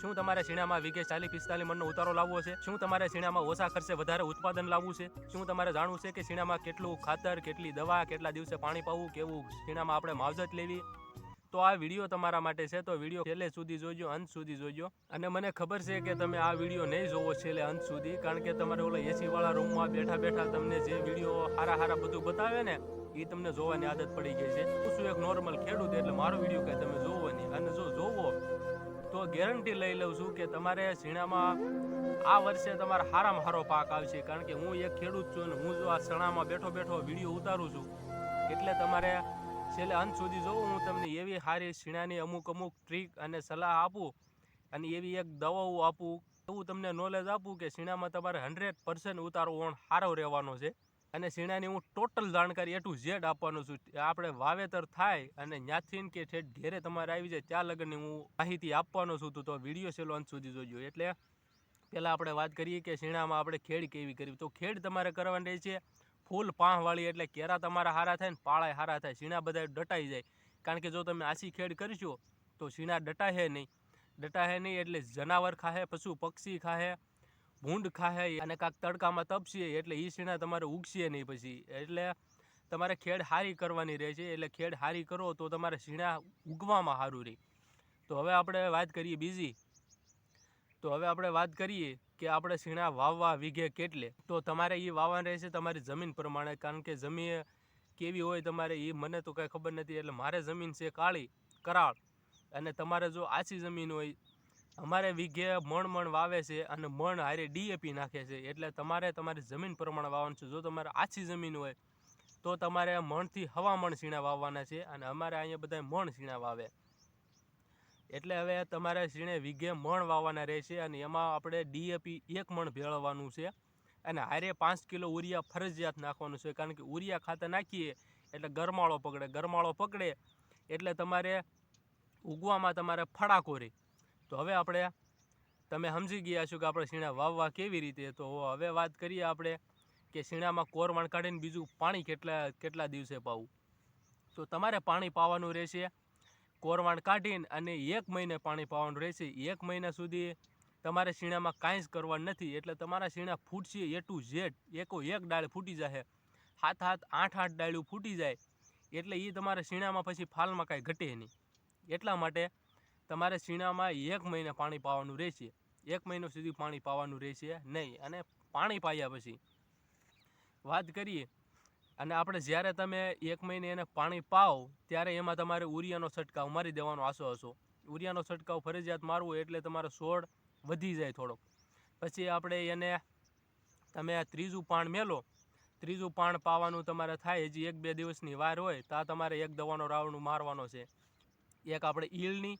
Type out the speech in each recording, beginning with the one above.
શું તમારે શીણામાં વીઘે ચાલીસ, પિસ્તાલીસ મણનો ઉતારો લાવવો છે? શું તમારે શીણામાં ઓછા ખર્ચે વધારે ઉત્પાદન લાવવું છે? શું તમારે જાણવું છે કે શીણામાં કેટલું ખાતર, કેટલી દવા, કેટલા દિવસે પાણી પાવું, કેવું શીણામાં આપણે માવજત લેવી? તો આ વીડિયો તમારા માટે છે. તો વીડિયો છેલ્લે સુધી જોજો, અંત સુધી જોજો. અને મને ખબર છે કે તમે આ વીડિયો નહીં જોવો છેલ્લે અંત સુધી, કારણ કે તમારે ઓલો એસીવાળા રૂમમાં બેઠા બેઠા તમને જે વીડિયો હારા હારા બધું બતાવે ને એ તમને જોવાની આદત પડી ગઈ છે. હું શું એક નોર્મલ ખેડૂત, એટલે મારો વીડિયો કાંઈ તમે જોવો નહીં. અને જો જોવો તો ગેરંટી લઈ લઉં છું કે તમારે શીણામાં આ વર્ષે તમારે હારામાં હારો પાક આવશે. કારણ કે હું એક ખેડૂત છું અને હું જો આ શણામાં બેઠો બેઠો વીડિયો ઉતારું છું, એટલે તમારે છેલ્લે અંત સુધી જોઉં હું તમને એવી સારી શીણાની અમુક અમુક ટ્રીક અને સલાહ આપું અને એવી એક દવાઓ આપું. એવું તમને નોલેજ આપું કે શીણામાં તમારે હંડ્રેડ પર્સન્ટ ઉતારો ઓણ સારો રહેવાનો છે. અને શીણાની હું ટોટલ જાણકારી એ ટુ ઝેડ આપવાનો છું. આપણે વાવેતર થાય અને ત્યાંથી કે ઠેઠ ઘેરે તમારે આવી જાય ત્યાં લગનની હું માહિતી આપવાનો છું તો વીડિયો છેલ્લો અંત સુધી જોજો. એટલે પહેલાં આપણે વાત કરીએ કે શીણામાં આપણે ખેડ કેવી કરવી? તો ખેડ તમારે કરવાની રહી છે ફૂલ પાંહવાળી એટલે કેરા તમારા હારા થાય ને પાળાય હારા થાય. શીણા બધા ડટાઈ જાય. કારણ કે જો તમે આછી ખેડ કરશો તો શીણા ડટાહે નહીં. ડટાહે નહીં એટલે જનાવર ખાહે, પશુ પક્ષી ખાહે ભૂંડ ખાહે અને કાંક તડકામાં તપશે એટલે એ શીણા તમારે ઉગશે નહીં પછી. એટલે તમારે ખેડ હારી કરવાની રહે છે. એટલે ખેડ હારી કરો તો તમારે શીણા ઉગવામાં સારું રહે. તો હવે આપણે વાત કરીએ બીજી. તો હવે આપણે વાત કરીએ કે આપણે શીણા વાવવા વીઘે કેટલે? તો તમારે એ વાવવાનું રહેશે તમારી જમીન પ્રમાણે. કારણ કે જમીન કેવી હોય તમારે એ મને તો કાંઈ ખબર નથી. એટલે મારે જમીન છે કાળી, કરાળ. અને તમારે જો આછી જમીન હોય અમારે વીઘે મણ મણ વાવે છે અને મણ હારે ડીએપી નાખે છે. એટલે તમારે તમારી જમીન પ્રમાણે વાવવાનું છે. જો તમારે આછી જમીન હોય, તો તમારે મણથી હવા મણ શીણા વાવવાના છે અને અમારે અહીંયા બધા મણ શીણા વાવે. એટલે હવે તમારે શીણે વીઘે મણ વાવવાના રહેશે અને એમાં આપણે ડીએપી એક મણ ભેળવવાનું છે અને હારે પાંચ કિલો ઉરિયા ફરજિયાત નાખવાનું છે. કારણ કે ઉરિયા ખાતર નાખીએ એટલે ગરમાળો પકડે. ગરમાળો પકડે એટલે તમારે ઉગવામાં તમારે ફડાકો રહે તો હવે આપણે તમે સમજી ગયા છો કે આપણે શીણા વાવવા કેવી રીતે? તો હવે વાત કરીએ આપણે કે શીણામાં કોરવાણ કાઢીને બીજું પાણી કેટલા કેટલા દિવસે પાવું? તો તમારે પાણી પાવાનું રહેશે, કોરવાણ કાઢીને અને એક મહિને પાણી પાવાનું રહેશે. એક મહિના સુધી તમારે શીણામાં કાંઈ જ કરવાનું નથી. એટલે તમારા શીણા ફૂટશે એ ટુ ઝેડ. એકો એક ડાળ ફૂટી જશે હાથ હાથ આઠ આઠ ડાળું ફૂટી જાય. એટલે એ તમારે શીણામાં પછી ફાલમાં કાંઈ ઘટે નહીં. એટલા માટે તમારે શીણામાં એક મહિને પાણી પાવાનું રહેશે. એક મહિનો સુધી પાણી પાવાનું રહેશે નહીં. અને પાણી પાયા પછી વાત કરીએ, અને આપણે જ્યારે તમે એક મહિને એને પાણી પાવ, ત્યારે એમાં તમારે ઉરિયાનો છંટકાવ મારી દેવાનો આસો હશો. ઉરિયાનો છંટકાવ ફરજિયાત મારવો એટલે તમારો છોડ વધી જાય થોડોક. પછી આપણે એને તમે ત્રીજું પાણ મેલો. ત્રીજું પાણ પાવાનું તમારે થાય, હજી એક બે દિવસની વાર હોય, તો તમારે એક દવાનો રાવણું મારવાનો છે. એક આપણે ઈલની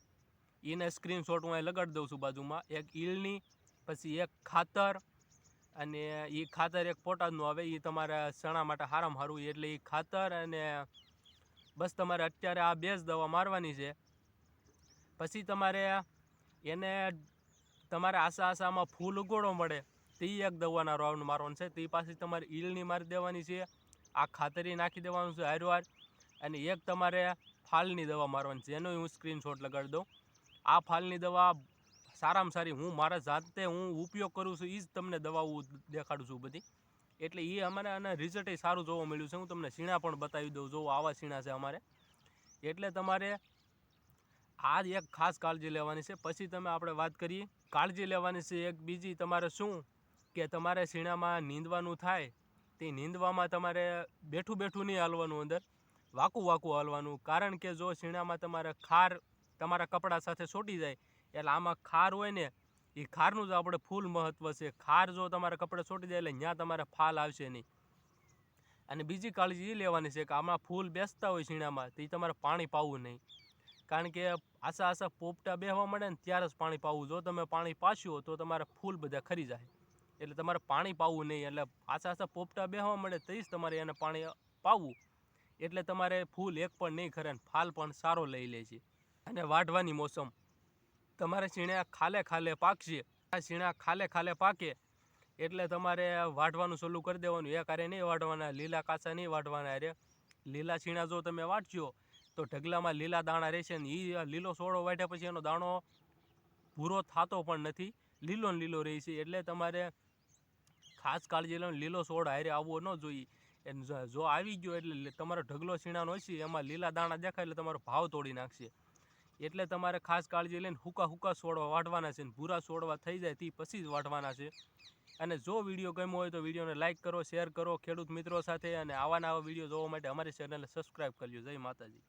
એને સ્ક્રીનશોટ હું અહીં લગાડી દઉં છું બાજુમાં. એક ઈલની, પછી એક ખાતર, અને એ ખાતર એક પોટાદનું આવે એ તમારા ચણા માટે હારામ સારું એટલે એ ખાતર અને બસ તમારે અત્યારે આ બે જ દવા મારવાની છે. પછી તમારે એને તમારે આશા આશામાં ફૂલ ઉગોડો મળે, તે એક દવાના રાઉન્ડ મારવાનું છે. તે પાછી તમારે ઈલની મારી દેવાની છે. આ ખાતરી નાખી દેવાનું છે હારવાર, અને એક તમારે ફાલની દવા મારવાની છે. એનો હું સ્ક્રીનશોટ લગાડી દઉં. આ ફાલની દવા સારામાં સારી હું મારા જાતે હું ઉપયોગ કરું છું એ જ તમને દવાઓ દેખાડું છું બધી. એટલે એ અમારે અને રિઝલ્ટ સારું જોવા મળ્યું છે. હું તમને શીણા પણ બતાવી દઉં, જો આવા સીણા છે અમારે. એટલે તમારે આ એક ખાસ કાળજી લેવાની છે. પછી તમે આપણે વાત કરીએ, કાળજી લેવાની છે એક. બીજી તમારે શું કે તમારે શીણામાં નીંદવાનું થાય, તે નીંદવામાં તમારે બેઠું બેઠું નહીં હાલવાનું અંદર. વાકું વાકું હાલવાનું. કારણ કે જો શીણામાં તમારે ખાર તમારા કપડાં સાથે છોટી જાય, એટલે આમાં ખાર હોય ને એ ખારનું જ આપણે ફૂલ મહત્ત્વ છે. ખાર જો તમારા કપડાં છોટી જાય એટલે ત્યાં તમારે ફાલ આવશે નહીં. અને બીજી કાળજી એ લેવાની છે કે આમાં ફૂલ બેસતા હોય છીણામાં તો એ તમારે પાણી પાવું નહીં. કારણ કે આશા આશા પોપટા બેહવા મળે ને ત્યારે જ પાણી પાવું. જો તમે પાણી પાછું તો તમારે ફૂલ બધા ખરી જાય. એટલે તમારે પાણી પાવું નહીં. એટલે આશા આશા પોપટા બેહવા મળે તો જ તમારે એને પાણી પાવું. એટલે તમારે ફૂલ એક પણ નહીં ખરે ફાલ પણ સારો લઈ લે છે. અને વાઢવાની મોસમ. તમારે શીણા ખાલે ખાલે પાકશે. આ શીણા ખાલે ખાલે પાકે એટલે તમારે વાઢવાનું શરૂ કરી દેવાનું. એ કારે નહીં વાઢવાના, લીલા કાચા નહીં વાઢવાના અરે લીલા શીણા જો તમે વાટશો તો ઢગલામાં લીલા દાણા રહેશે ને એ લીલો સોળો વાઢ્યા પછી એનો દાણો ભૂરો થતો પણ નથી. લીલો ને લીલો રહે છે એટલે તમારે ખાસ કાળજી લેવાનું લીલો સોળ હારે આવવો ન જોઈએ. જો- આવી ગયો એટલે તમારો ઢગલો સીણાનો હશે, એમાં લીલા દાણા દેખાય એટલે તમારો ભાવ તોડી નાખશે. એટલે તમારે ખાસ કાળજી લઈને હુકા હુકા છોડવા વાઢવાના છે ભૂરા છોડવા થઈ જાય તે પછી જ વાઢવાના છે. અને જો વીડિયો ગમ્યો હોય તો વિડીયોને લાઇક કરો, શેર કરો, ખેડૂત મિત્રો સાથે અને આવા નવા વીડિયો જોવા માટે અમારી ચેનલને સબસ્ક્રાઈબ કરજો. જય માતાજી.